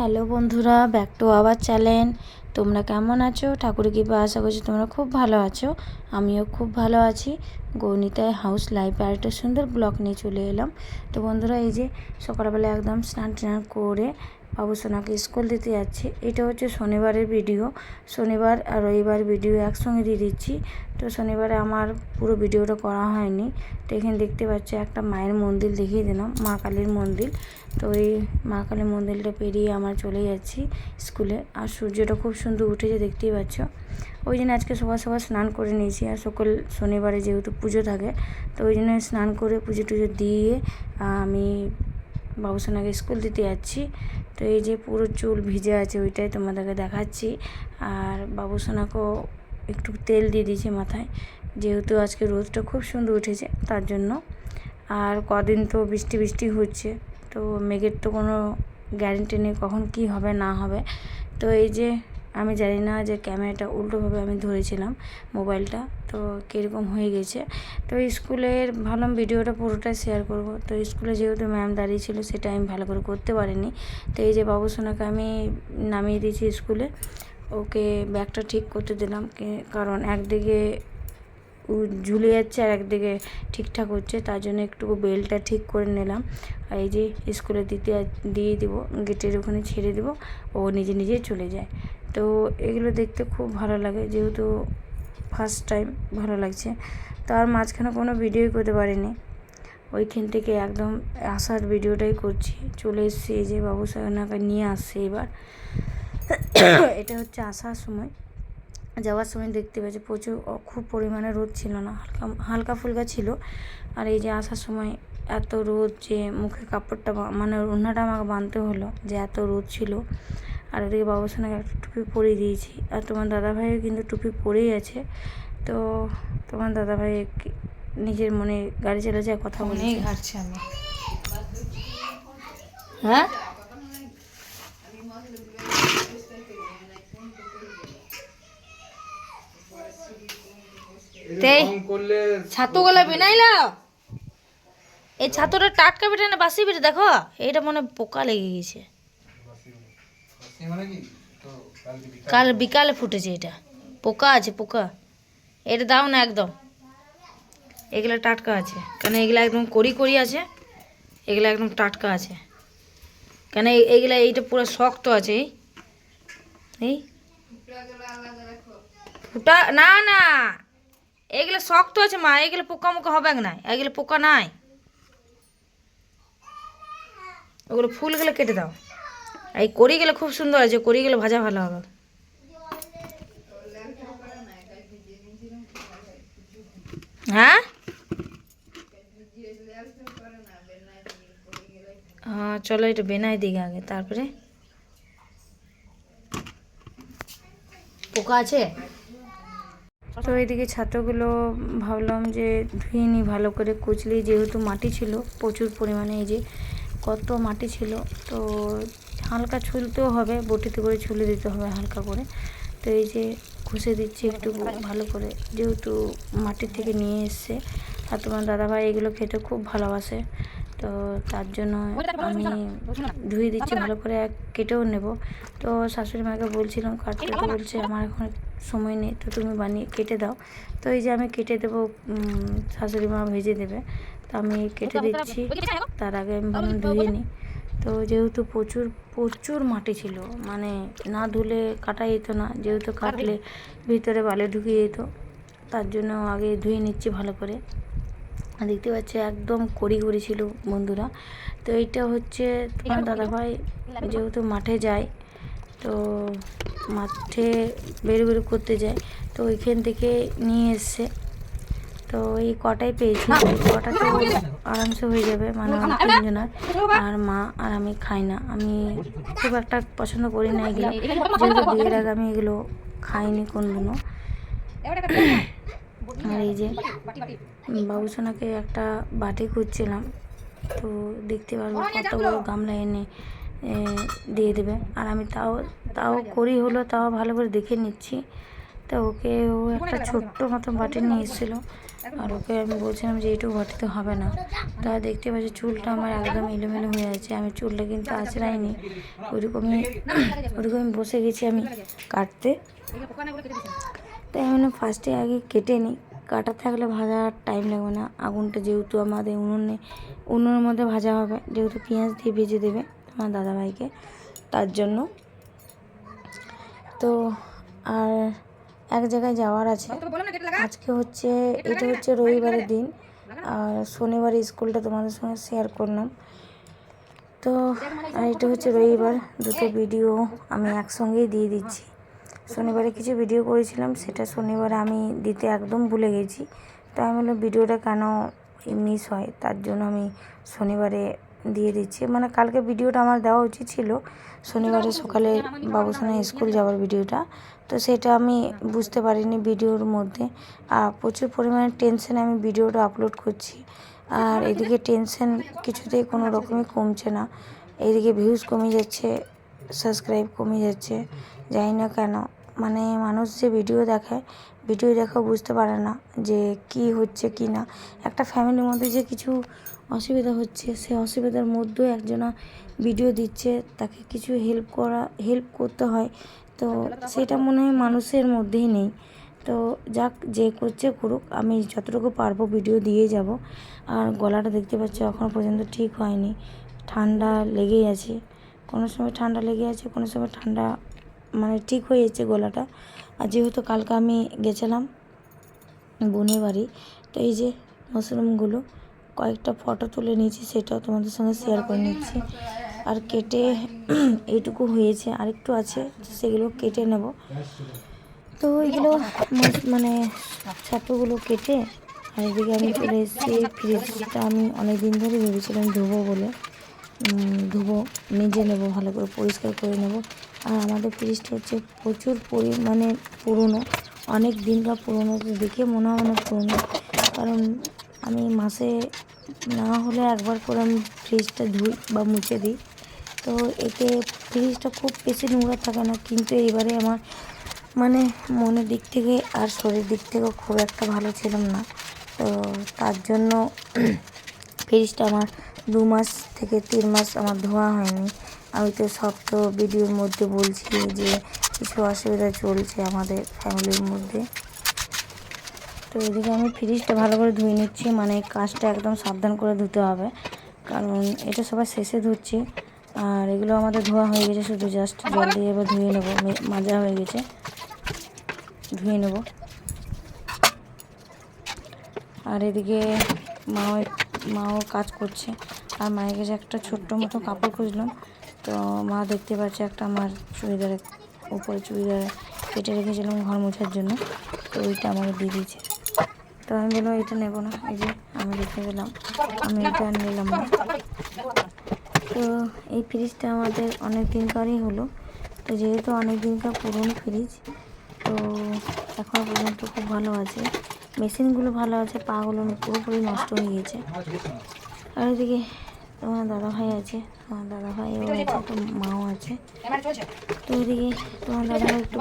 Hello বন্ধুরা, back to our channel. তোমরা কেমন আছো? ঠাকুর কৃপা, আশা করছি তোমরা খুব ভালো আছো। আমিও খুব ভালো আছি। গৌনিতায় হাউস লাইফ আর একটা সুন্দর ব্লক নিয়ে চলে এলাম। তো বন্ধুরা, এই যে সকালবেলা একদম স্নান টান করে বাবুসোনাকে স্কুল দিতে যাচ্ছি। এটা হচ্ছে শনিবারের ভিডিও। শনিবার আর রবিবার ভিডিও একসঙ্গে দিয়ে দিচ্ছি। তো শনিবারে আমার পুরো ভিডিওটা করা হয়নি। তো এখানে দেখতে পাচ্ছি একটা মায়ের মন্দির দেখিয়ে দিলাম, মা কালীর মন্দির। তো এই মা কালীর মন্দিরটা পেরিয়ে আমার চলে যাচ্ছি স্কুলে। আর সূর্যটা খুব সুন্দর উঠেছে, দেখতেই পাচ্ছ। ওই জন্য আজকে সবার সবার স্নান করে নিয়েছি। আর সকল শনিবারে যেহেতু পুজো থাকে, তো ওই জন্য স্নান করে পুজো টুজো দিয়ে আমি বাবুসোনাকে স্কুল দিতে যাচ্ছি। তো এই যে পুরো চুল ভিজে আছে, ওইটাই তোমাদেরকে দেখাচ্ছি। আর বাবুসোনাকেও একটু তেল দিয়ে দিয়েছি মাথায়, যেহেতু আজকে রোদটা খুব সুন্দর উঠেছে তার জন্য। আর কদিন তো বৃষ্টি বৃষ্টি হচ্ছে, তো মেঘের তো কোনো গ্যারেন্টি নেই কখন কি হবে না হবে। তো এই যে আমি জানি না যে ক্যামেরাটা উল্টোভাবে আমি ধরেছিলাম মোবাইলটা, তো কীরকম হয়ে গেছে। তো স্কুলের ভাবলাম ভিডিওটা পুরোটা শেয়ার করব। তো স্কুলে যেহেতু ম্যাম দাঁড়িয়ে ছিল, সেটা আমি ভালো করে করতে পারিনি। তো এই যে বাবুসোনাকে আমি নামিয়ে দিয়েছি স্কুলে, ওকে ব্যাগটা ঠিক করতে দিলাম। কারণ একদিকে ঝুলে যাচ্ছে আর একদিকে ঠিকঠাক হচ্ছে, তার জন্য একটু বেলটা ঠিক করে নিলাম। আর এই যে স্কুলে দিতে দিয়ে দিব, গেটের ওখানে ছেড়ে দিব, ও নিজে নিজে চলে যায়। তো এগুলো দেখতে খুব ভালো লাগে, যেহেতু ফার্স্ট টাইম ভালো লাগছে। তার মাঝখানে কোনো ভিডিওই করতে পারিনি। ওইখান থেকে একদম আসার ভিডিওটাই করছি। চলে এসেছি এই যে বাবু সাহেবনাকে নিয়ে আসছে এবার। এটা হচ্ছে আসার সময়। যাওয়ার সময় দেখতে পাচ্ছি প্রচুর খুব পরিমাণে রোদ ছিল না, হালকা হালকা ফুলকা ছিল। আর এই যে আসার সময় এত রোদ যে মুখে কাপড়টা মানে ওড়নাটা আমাকে বাঁধতে হলো যে এত রোদ ছিল। আর ওদিকে বাবুসোনাকে একটা টুপি পরিয়ে দিয়েছি। আর তোমার দাদাভাইও কিন্তু টুপি পরেই আছে। তো তোমার দাদাভাই নিজের মনে গাড়ি চালাচ্ছে আর কথা বলে অনেক হাঁটছি আমি হ্যাঁ? তেই ছাতুগুলো বিনাইলা এই ছাতুটা টাটকা বেটে না বাসি বেটে দেখো এইটা মনে পোকা লেগে গেছে। কাল বিকালে ফুটেছে এটা। পোকা আছে, পোকা। এটা দাও না একদম। এগুলো টাটকা আছে। কেন এগুলো একদম কড়ি কড়ি আছে, এগুলো একদম টাটকা আছে। কেন এই- এইগুলা এইটা পুরো শক্ত আছে, এই। এই। ফুটা, না না। এগুলো শক্ত আছে মা, এগুলো পোকা মোকা হবে না। এগুলো পোকা নাই। ওগুলো ফুলগুলো কেটে দাও। এই করি গেলে খুব সুন্দর আছে করি গেলে ভাজা ভালো হবে। হ্যাঁ? হ্যাঁ চলো এটা বেনাই দিকে আগে, তারপরে? পোকা আছে? তো এইদিকে ছাতুগুলো ভাবলাম যে ধুয়ে নিই ভালো করে, কুচলি যেহেতু মাটি ছিল, প্রচুর পরিমাণে, এই যে কত মাটি ছিল, তো হালকা ছুলতেও হবে, বটিতে করে ছুলে দিতে হবে হালকা করে। তো এই যে ঘষে দিচ্ছি একটু ভালো করে, যেহেতু মাটির থেকে নিয়ে এসছে আর তোমার দাদাভাই এগুলো খেতে খুব ভালোবাসে। তো তার জন্য আমি ধুয়ে দিচ্ছি ভালো করে আর কেটেও নেব। তো শাশুড়ি মাকে বলছিলাম, কাটতে তো বলছে, আমার এখন সময় নেই, তো তুমি বানিয়ে কেটে দাও। তো এই যে আমি কেটে দেবো শাশুড়ি মা ভেজে দেবে। তো আমি কেটে দিচ্ছি, তার আগে আমি ধুয়ে নিই। তো যেহেতু প্রচুর প্রচুর মাটি ছিল মানে না ধুলে কাটা যেত না, যেহেতু কাটলে ভিতরে বালে ঢুকিয়ে যেত, তার জন্য আগে ধুয়ে নিচ্ছি ভালো করে। দেখতে পাচ্ছি একদম কড়ি কড়ি ছিল বন্ধুরা। তো এইটা হচ্ছে তোমার দাদাভাই যেহেতু মাঠে যায়, তো মাঠে বের বের করতে যায়, তো ওইখান থেকে নিয়ে এসছে। তো এই কটাই পেয়েছি। কটা তো আরামসে হয়ে যাবে মানে তিনজনের। আর মা আর আমি খাই না। আমি খুব একটা পছন্দ করি না এগুলো। যেহেতু বিয়ের আগে আমি এগুলো খাইনি কোনদিনও। আর এই যে বাবুসোনাকে একটা বাটি খুঁজছিলাম। তো দেখতে পারব কত বড় গামলা এনে দিয়ে দেবে। আর আমি তাও তাও করি হলো, তাও ভালো করে দেখে নিচ্ছি। তা ওকে ও একটা ছোট্ট মতো বাটি নিয়ে এসেছিল আর ওকে আমি বলছিলাম যে এইটুকু বাটিতে হবে না। তা দেখতে পাচ্ছি চুলটা আমার একদম এলোমেলো হয়ে আছে। আমি চুলটা কিন্তু আঁচড়াইনি ওইরকমই ওইরকমই বসে গেছি আমি কাটতে। তাই আমি ফার্স্টে আগে কেটে নিই কাটা থাকলে ভাজার টাইম লাগবে না। আগুনটা যেহেতু আমাদের উনুনে উনুনের মধ্যে ভাজা হবে যেহেতু পেঁয়াজ দিয়ে ভেজে দেবে আমার দাদাভাইকে তার জন্য। তো আর এক জায়গায় যাওয়ার আছে। আজকে হচ্ছে এটা হচ্ছে রবিবারের দিন। আর শনিবার স্কুলটা তোমাদের সঙ্গে শেয়ার করলাম। তো আর এটা হচ্ছে রবিবার দুটো ভিডিও আমি একসঙ্গেই দিয়ে দিচ্ছি। শনিবারে কিছু ভিডিও করেছিলাম সেটা শনিবারে আমি দিতে একদম ভুলে গেছি। তাই আমি বললাম ভিডিওটা কেন মিস হয়? তার জন্য আমি শনিবারে দিয়ে দিচ্ছি। মানে কালকে ভিডিওটা আমার দেওয়া উচিত ছিল। শনিবারে সকালে বাবুসোনা স্কুল যাওয়ার ভিডিওটা। তো সেটা আমি বুঝতে পারিনি ভিডিওর মধ্যে। আর প্রচুর পরিমাণে টেনশনে আমি ভিডিওটা আপলোড করছি। আর এদিকে টেনশন কিছুতেই কোনো রকমই কমছে না। এদিকে ভিউজ কমে যাচ্ছে সাবস্ক্রাইব কমে যাচ্ছে, জানি না কেন। মানে মানুষ যে ভিডিও দেখায় ভিডিও দেখেও বুঝতে পারে না যে কি হচ্ছে কি না। একটা ফ্যামিলির মধ্যে যে কিছু অসুবিধা হচ্ছে। সে অসুবিধার মধ্যেও একজনা ভিডিও দিচ্ছে, তাকে কিছু হেল্প করা হেল্প করতে হয়। তো সেটা মনে হয় মানুষের মধ্যেই নেই। তো যাক, যে করছে করুক, আমি যতটুকু পারব ভিডিও দিয়ে যাব। আর গলাটা দেখতে পাচ্ছি এখনও পর্যন্ত ঠিক হয়নি। ঠান্ডা লেগেই আছে। কোনো সময় ঠান্ডা লেগে আছে, কোনো সময় ঠান্ডা মানে ঠিক হয়ে যাচ্ছে গলাটা। আর যেহেতু কালকে আমি গেছিলাম বোনের বাড়ি, তো এই যে মাশরুমগুলো কয়েকটা ফটো তুলে নিয়েছি, সেটাও তোমাদের সঙ্গে শেয়ার করে নিচ্ছি। আর কেটে এইটুকু হয়েছে, আরেকটু আছে সেগুলো কেটে নেব। তো এগুলো মানে ছাতুগুলো কেটে, আর এদিকে আমি চলে এসেছি, ফ্রিজটা আমি অনেক দিন ধরে ভেবেছিলাম ধুবো বলে। ধুবো নিজে নেব, ভালো করে পরিষ্কার করে নেব। আর আমাদের ফ্রিজটা হচ্ছে প্রচুর পরিমাণে পুরনো, অনেক দিনকার পুরনো দেখে মনে হয় না পুরনো। কারণ আমি মাসে না হলে একবার করে আমি ফ্রিজটা ধুই বা মুছে দিই। তো এতে ফ্রিজটা খুব বেশি নোংরা থাকে না, কিন্তু এইবারে আমার মানে মনের দিক থেকে আর শরীর দিক থেকেও খুব একটা ভালো ছিলাম না। তো তার জন্য ফ্রিজটা আমার দু মাস থেকে তিন মাস আমার ধোয়া হয়নি। আমি তো সব তো ভিডিওর মধ্যে বলছি যে কিছু অসুবিধা চলছে আমাদের ফ্যামিলির মধ্যে। তো এদিকে আমি ফ্রিজটা ভালো করে ধুয়ে নিচ্ছি। মানে কাজটা একদম সাবধান করে ধুতে হবে। কারণ এটা সবার শেষে ধুচ্ছি। আর এগুলো আমাদের ধোয়া হয়ে গেছে শুধু জাস্ট জল দিয়ে এবার ধুয়ে নেব। মাজা হয়ে গেছে। ধুয়ে নেব। আর এদিকে মাও মাও কাজ করছে। আর মায়ের কাছে একটা ছোট্ট মতো কাপড় খুঁজলাম। তো মা দেখতে পাচ্ছে একটা আমার চুড়িদারের উপরে চুড়িদার কেটে রেখেছিলাম ঘর মোছার জন্য। তো ওইটা আমাকে দিয়ে দিয়েছে। তো আমি বললাম এটা নেব না। এই যে আমি রেখে দিলাম, আমি এটা নিলাম না। তো এই ফ্রিজটা আমাদের অনেক দিনকারই হলো। তো যেহেতু অনেক দিনকার পুরনো ফ্রিজ, তো এখন পর্যন্ত খুব ভালো আছে। মেশিনগুলো ভালো আছে পাগুলো পুরোপুরি নষ্ট হয়ে গেছে। আর এদিকে তোমার দাদা ভাই আছে, তোমার দাদা ভাইও আছে তো মাও আছে। তো এদিকে তোমার দাদা ভাই একটু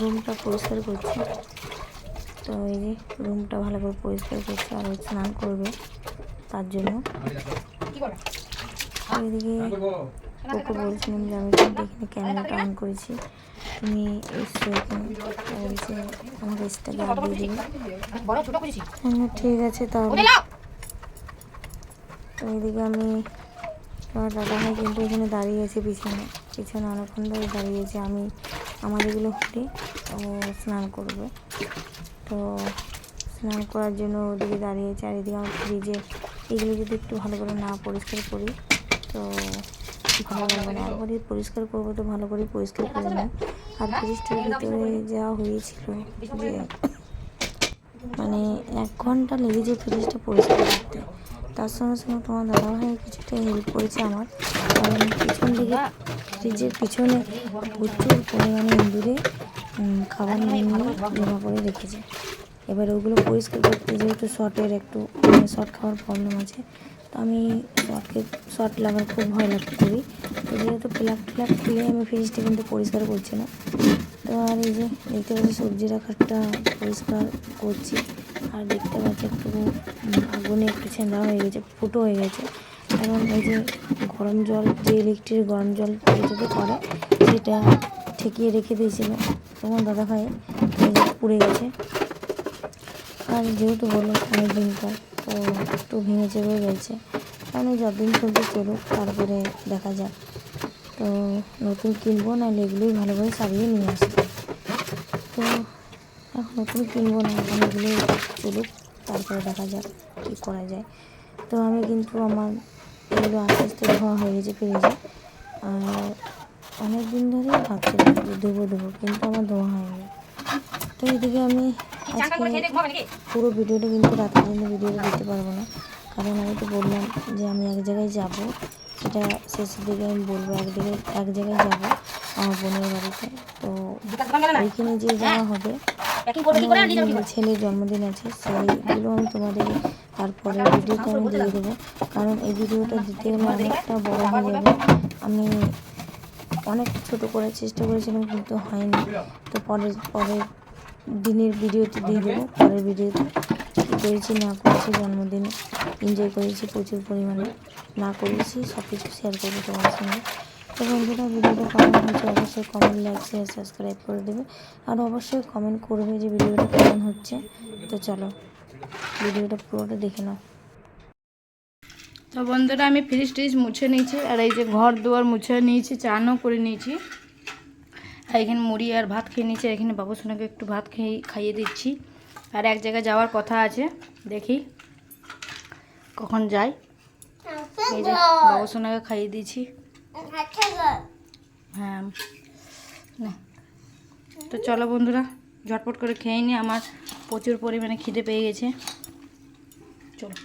রুমটা পরিষ্কার করছে। তো এই যে রুমটা ভালো করে পরিষ্কার করছে আর স্নান করবে তার জন্য। এদিকে ওকে বলছিলাম যে আমি এখানে ক্যামেরাটা অন করেছি। তুমি এসছো এখানে। বলছে আমার এক্সট্রা গার্ড দিয়ে দেবে। হ্যাঁ ঠিক আছে তাহলে। তো এদিকে আমি তোমার দাদা ভাই কিন্তু এখানে দাঁড়িয়ে আছে পিছনে। পিছনে অনেকক্ষণ ধরে দাঁড়িয়ে আছে। আমি আমার এগুলো হলে ও স্নান করবে। তো স্নান করার জন্য ওদিকে দাঁড়িয়ে চারিদিকে আমার ফ্রিজে এগুলো যদি একটু ভালো করে না পরিষ্কার করি, তো ভালো লাগবে না। একবারই পরিষ্কার করব তো ভালো করে পরিষ্কার করে নিই আর ফ্রিজটার ভিতরে যা হয়েছিল যে মানে এক ঘণ্টা লেগেছে ফ্রিজটা পরিষ্কার করতে। তার সঙ্গে সঙ্গে তোমার দাদাভাই কিছুটা হেল্প করেছে আমার। কারণ পিছন দিকে ফ্রিজের পিছনে প্রচুর পরিমাণে ইঁদুরে খাবার নিয়ে জমা করে রেখেছে। এবার ওগুলো পরিষ্কার করতে যেহেতু শর্টের একটু শর্ট খাওয়ার প্রবলেম আছে তো আমি শর্টকে শর্ট লাগার খুব ভয় লাগতে করি। তো যেহেতু প্লাগ ট্লাগ খুলে আমি ফ্রিজটা কিন্তু পরিষ্কার করছি না। তো আর এই যে দেখতে পাচ্ছি সবজি রাখারটা পরিষ্কার করছি। আর দেখতে পাচ্ছি একটু আগুনে একটু ছেঁদা হয়ে গেছে ফুটো হয়ে গেছে। কারণ এই যে গরম জল যে ইলেকট্রিক গরম জল যেটাতে করে সেটা ঠেকিয়ে রেখে দিয়েছিল। তখন দাদা ভাই পুড়ে গেছে। আর যেহেতু বলো অনেক দিন পর তো একটু ভেঙে চেপে গেছে। আমি যতদিন চলছে চলুক, তারপরে দেখা যাক। তো নতুন কিনবো না এগুলোই ভালোভাবে সারিয়ে নিয়ে আসব। তো এখন নতুন কিনবো, না এখন এগুলো চলুক, তারপরে দেখা যাক কী করা যায়। তো আমি কিন্তু আমার এগুলো আস্তে আস্তে ধোয়া হয়ে গেছে ফ্রিজে আর অনেক দিন ধরেই ভাবছিলাম যে দেবো দেবো কিন্তু আমার ধোয়া হয়নি। তো এদিকে আমি আজকে পুরো ভিডিওটা কিন্তু রাতের জন্য ভিডিওটা দিতে পারব না। কারণ আমি তো বললাম যে আমি এক জায়গায় যাব সেটা শেষের দিকে আমি বলব এক জায়গায় এক জায়গায় যাব আমার বোনের বাড়িতে। তো ওইখানে যে যাওয়া হবে আমার ছেলের জন্মদিন আছে সেইগুলো আমি তোমাদের তারপরে ভিডিওতে আমি দিয়ে দেবো। কারণ এই ভিডিওটা দিতে গেলে অনেকটা বড় হয়ে যাবে আমি অনেক ছোট করার চেষ্টা করেছিলাম, কিন্তু হয়নি। তো পরের পরের দিনের ভিডিওতে দিয়ে দেবো পরের ভিডিওতে কী করেছি, না করেছি, জন্মদিনে এনজয় করেছি, প্রচুর পরিমাণে না করেছি সব কিছু শেয়ার করব তোমার সঙ্গে। তো বন্ধুরা, ভিডিওটা কেমন হচ্ছে অবশ্যই কমেন্ট লাইক শেয়ার সাবস্ক্রাইব করে দেবে। আর অবশ্যই কমেন্ট করবে যে ভিডিওটা কেমন হচ্ছে। তো চলো, ভিডিওটা পুরোটা দেখে নাও। তো বন্ধুরা, আমি ফ্রিজ ট্রিজ মুছে নিয়েছি আর এই যে ঘর দুয়ার মুছে নিয়েছি, চানও করে নিয়েছি। আর এখানে মুড়ি আর ভাত খেয়ে নিয়েছি এখানে বাবু সোনাকে একটু ভাত খেয়ে খাইয়ে দিচ্ছি। আর এক জায়গায় যাওয়ার কথা আছে, দেখি কখন যাই। এই যে বাবু সোনাকে খাইয়ে দিয়েছি। হ্যাঁ। না। তো চলো বন্ধুরা, ঝটপট করে খেয়ে নিই আমার প্রচুর পরিমাণে খিদে পেয়ে গেছে। চলো।